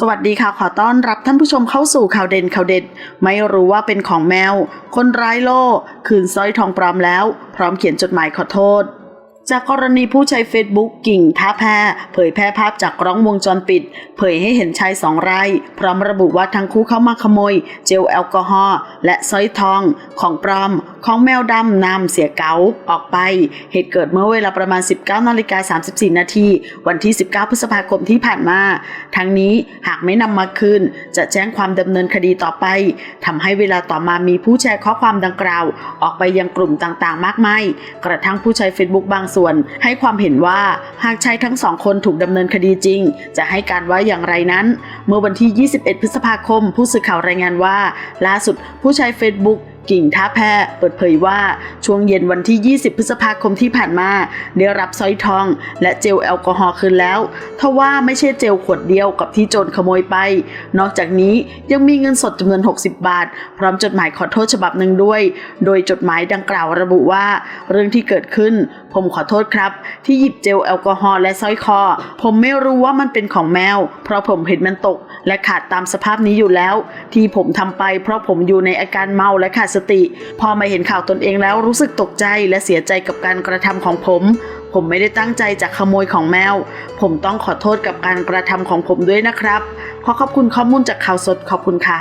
สวัสดีค่ะ ขอต้อนรับท่านผู้ชมเข้าสู่ข่าวเด่นข่าวเด็ด ไม่รู้ว่าเป็นของแมว คนร้ายโล่คืนสร้อยทองปลอมแล้ว พร้อมเขียนจดหมายขอโทษ จากกรณีผู้ใช้เฟซบุ๊กกิ่งท่าแพรเผยแพร่ภาพจากกล้องวงจรปิด เผยให้เห็นชายสองรายพร้อมระบุว่าทั้งคู่เข้ามาขโมย เจลแอลกอฮอล์และสร้อยทองของปลอมของแมวดำนามเสียเกาออกไป เหตุเกิดเมื่อเวลาประมาณ 19นาฬิกา34 นาทีวันที่ 19 พฤษภาคมที่ผ่านมา ทั้งนี้หากไม่นำมาคืน จะแจ้งความดำเนินคดีต่อไปทำให้เวลาต่อมามีผู้แชร์ข้อความดังกล่าว ออกไปยังกลุ่มต่างๆ มากมายกระทั่งผู้ใช้ Facebook บางส่วน ให้ความเห็นว่าหากชายทั้งสองคนถูกดำเนินคดีจริง จะให้การว่าอย่างไรนั้น เมื่อวันที่ 21 พฤษภาคม ผู้สื่อข่าวรายงานว่า ล่าสุดผู้ใช้ Facebook กิ่งท่าแพรเปิดเผยว่าช่วงเย็นวันที่ 20 พฤษภาคมที่ผ่านมาได้รับสร้อยทอง และเจลแอลกอฮอล์คืนแล้วทว่าไม่ใช่เจลขวดเดียวกับที่โจรขโมยไป นอกจากนี้ยังมีเงินสดจำนวน 60 บาท พร้อมจดหมายขอโทษฉบับหนึ่งด้วย โดยจดหมายดังกล่าวระบุว่า เรื่องที่เกิดขึ้น ผมขอโทษครับ ที่หยิบเจลแอลกอฮอล์และสร้อยคอ ผมไม่รู้ว่ามันเป็นของแมว เพราะผมเห็นมันตก และขาดตามสภาพนี้อยู่แล้ว ที่ผมทำไป เพราะผมอยู่ในอาการเมาและขาดสติ พอมาเห็นข่าวตนเองแล้วรู้สึกตกใจและเสียใจกับการกระทำของผม ผมไม่ได้ตั้งใจจะขโมยของแมว ผมต้องขอโทษกับการกระทำของผมด้วยนะครับ ขอขอบคุณข้อมูลจากข่าวสดขอบคุณค่ะ